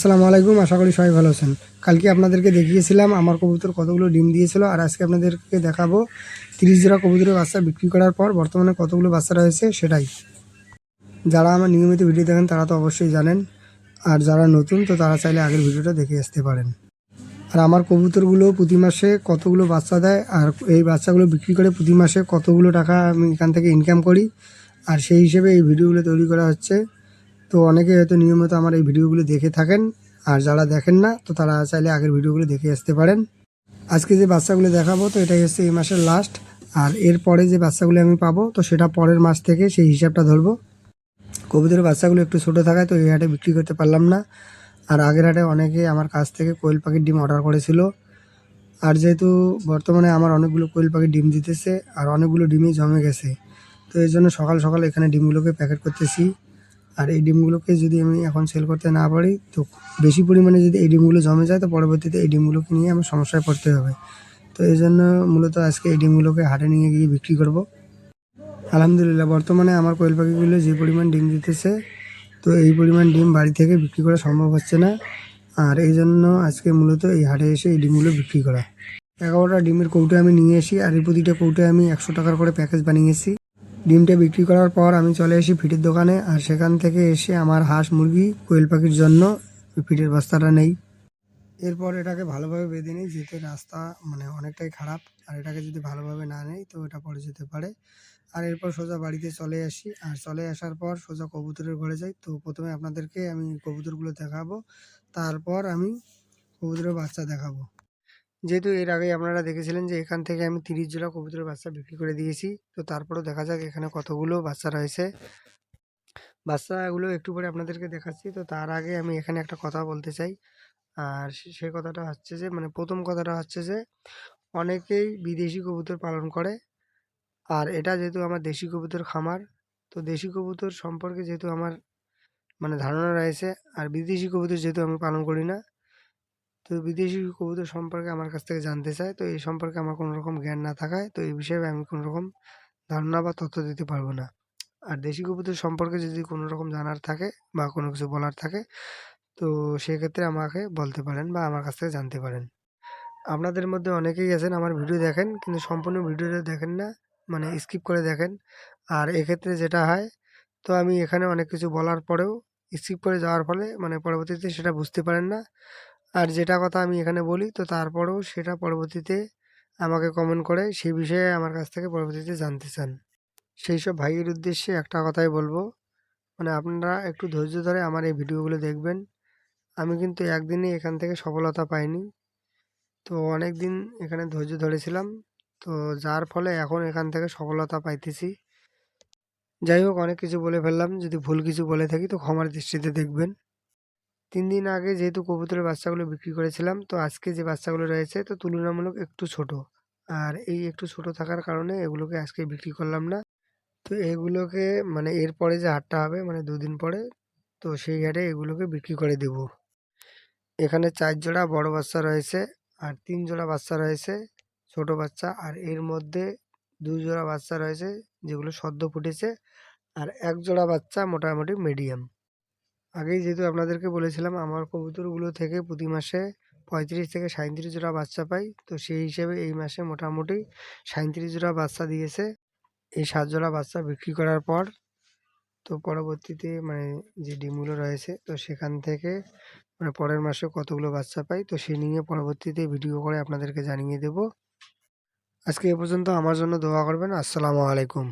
আসসালামু আলাইকুম, আশা করি সবাই ভালো আছেন। কালকে আপনাদেরকে দেখিয়েছিলাম আমার কবুতর কতগুলো ডিম দিয়েছিল, আর আজকে আপনাদেরকে দেখাবো তিরিশ জোড়া কবুতরের বাচ্চা বিক্রি করার পর বর্তমানে কতগুলো বাচ্চা রয়েছে সেটাই। যারা আমার নিয়মিত ভিডিও দেখেন তারা তো অবশ্যই জানেন, আর যারা নতুন তো তারা চাইলে আগের ভিডিওটা দেখে আসতে পারেন। আর আমার কবুতরগুলো প্রতি মাসে কতগুলো বাচ্চা দেয়, আর এই বাচ্চাগুলো বিক্রি করে প্রতি মাসে কতগুলো টাকা আমি এখান থেকে ইনকাম করি, আর সেই হিসেবে এই ভিডিওগুলো তৈরি করা হচ্ছে। তো অনেকে হয়তো নিয়মিত আমার এই ভিডিওগুলো দেখে থাকেন, আর যারা দেখেন না, তো তারা চাইলে আগের ভিডিওগুলো দেখে আসতে পারেন। আজকে যে বাচ্চাগুলো দেখাবো, তো এটাই হচ্ছে এই মাসের লাস্ট আর এরপরে যে বাচ্চাগুলো আমি পাবো, তো সেটা পরের মাস থেকে সেই হিসাবটা ধরবো। কবুতরের বাচ্চাগুলো একটু ছোটো থাকায় তো এই হাটে বিক্রি করতে পারলাম না। আর আগের হাটে অনেকে আমার কাছ থেকে কোয়েল পাখির ডিম অর্ডার করেছিল। আর যেহেতু বর্তমানে আমার অনেকগুলো কোয়েল পাখির ডিম দিতেছে, আর অনেকগুলো ডিমই জমে গেছে, তো এই জন্য সকাল সকাল এখানে ডিমগুলোকে প্যাকেট করতেছি। আর এই ডিমগুলোকে যদি আমি এখন সেল করতে না পারি, তো বেশি পরিমাণে যদি এই ডিমগুলো জমে যায়, তো পরবর্তীতে এই ডিমগুলোকে নিয়ে আমার সমস্যায় পড়তে হবে। তো এই জন্য মূলত আজকে এই ডিমগুলোকে হাটে নিয়ে গিয়ে বিক্রি করব। আলহামদুলিল্লাহ, বর্তমানে আমার কোয়েল পাখিগুলো যে পরিমাণ ডিম দিতেছে, তো এই পরিমাণ ডিম বাড়ি থেকে বিক্রি করা সম্ভব হচ্ছে না। আর এই জন্য আজকে মূলত এই হাটে এসে এই ডিমগুলো বিক্রি করা। এগারোটা ডিমের কৌটো আমি নিয়ে আসি আর এই প্রতিটা কৌটো আমি একশো টাকার করে প্যাকেজ বানিয়েছি। ডিমটা বিক্রি করার পর আমি চলে আসি ফিটের দোকানে, আর সেখান থেকে এসে আমার হাঁস মুরগি, কোয়েল পাখির জন্য ফিটের বস্তাটা নেই। এরপর এটাকে ভালোভাবে বেঁধে নিই, যেতে রাস্তা মানে অনেকটাই খারাপ, আর এটাকে যদি ভালোভাবে না নেই তো এটা পড়ে যেতে পারে। আর এরপর সোজা বাড়িতে চলে আসি, আর চলে আসার পর সোজা কবুতরের ঘরে যাই। তো প্রথমে আপনাদেরকে আমি কবুতরগুলো দেখাবো, তারপর আমি কবুতরের বাচ্চা দেখাবো। যেহেতু এর আগে আপনারা দেখেছিলেন যে এখান থেকে আমি তিরিশ জোড়া কবুতরের বাচ্চা বিক্রি করে দিয়েছি। তো তারপরেও দেখা যাক এখানে কতগুলো বাচ্চা রয়েছে। বাচ্চাগুলো একটু পরে আপনাদেরকে দেখাচ্ছি। তো তার আগে আমি এখানে একটা কথা বলতে চাই। আর সে- কথাটা হচ্ছে যে মানে প্রথম কথাটা হচ্ছে যে, অনেকেই বিদেশি কবুতর পালন করে। আর এটা যেহেতু আমার দেশি কবুতর খামার, তো দেশি কবুতর সম্পর্কে যেহেতু আমার মানে ধারণা রয়েছে, আর বিদেশি কবুতর যেহেতু আমি পালন করি না তো বিদেশি কবুতর সম্পর্কে আমার কাছ থেকে জানতে চায়। তো এই সম্পর্কে আমার কোনো রকম জ্ঞান না থাকায় তো এই বিষয়ে আমি কোনো রকম ধারণা বা তথ্য দিতে পারব না। আর দেশি কবুতর সম্পর্কে যদি কোনো রকম জানার থাকে বা কোনো কিছু বলার থাকে, তো সেক্ষেত্রে আমাকে বলতে পারেন বা আমার কাছ থেকে জানতে পারেন। আপনাদের মধ্যে অনেকেই আছেন আমার ভিডিও দেখেন, কিন্তু সম্পূর্ণ ভিডিওটা দেখেন না মানে স্কিপ করে দেখেন। আর এক্ষেত্রে যেটা হয়, তো আমি এখানে অনেক কিছু বলার পরেও, স্কিপ করে যাওয়ার ফলে মানে পরবর্তীতে সেটা বুঝতে পারেন না। আর যেটা কথা আমি এখানে বলি, তো তারপরেও সেটা পরবর্তীতে আমাকে কমেন্ট করে, সেই বিষয়ে আমার কাছ থেকে পরবর্তীতে জানতে চান। সেই সব ভাইয়ের উদ্দেশ্যে একটা কথাই বলব মানে আপনারা একটু ধৈর্য ধরে আমার এই ভিডিওগুলো দেখবেন। আমি কিন্তু একদিনে এখান থেকে সফলতা পাইনি। তো অনেক দিন এখানে ধৈর্য ধরেছিলাম, তো যার ফলে এখন এখান থেকে সফলতা পাইতেছি। যাই হোক, অনেক কিছু বলে ফেললাম, যদি ভুল কিছু বলে থাকি তো ক্ষমার দৃষ্টিতে দেখবেন। তিন দিন আগে যেহেতু কবুতরের বাচ্চাগুলো বিক্রি করেছিলাম, তো আজকে যে বাচ্চাগুলো রয়েছে, তো তুলনামূলক একটু ছোট। আর এই একটু ছোট থাকার কারণে এগুলোকে আজকে বিক্রি করলাম না। তো এগুলোকে মানে এরপরে যে হাটটা হবে মানে দুদিন পরে, তো সেই হাটে এগুলোকে বিক্রি করে দেব। এখানে চার জোড়া বড় বাচ্চা রয়েছে, আর তিন জোড়া বাচ্চা রয়েছে, ছোট বাচ্চা, আর এর মধ্যে দু জোড়া বাচ্চা রয়েছে, যেগুলো সদ্য ফুটেছে, আর এক জোড়া বাচ্চা মোটামুটি মিডিয়াম আগেই যেহেতু আপনাদেরকে বলেছিলাম, আমার কবুতরগুলো থেকে প্রতি মাসে পঁয়ত্রিশ থেকে সাঁইত্রিশ জোড়া বাচ্চা পাই। তো সেই হিসেবে এই মাসে মোটামুটি সাঁইত্রিশ জোড়া বাচ্চা দিয়েছে। এই সাত জোড়া বাচ্চা বিক্রি করার পর তো পরবর্তীতে মানে যে ডিমগুলো রয়েছে, তো সেখান থেকে মানে পরের মাসে কতগুলো বাচ্চা পাই, তো সে নিয়ে পরবর্তীতে ভিডিও করে আপনাদেরকে জানিয়ে দেব। আজকে এ পর্যন্ত আমার জন্য দোয়া করবেন। আসসালামু আলাইকুম।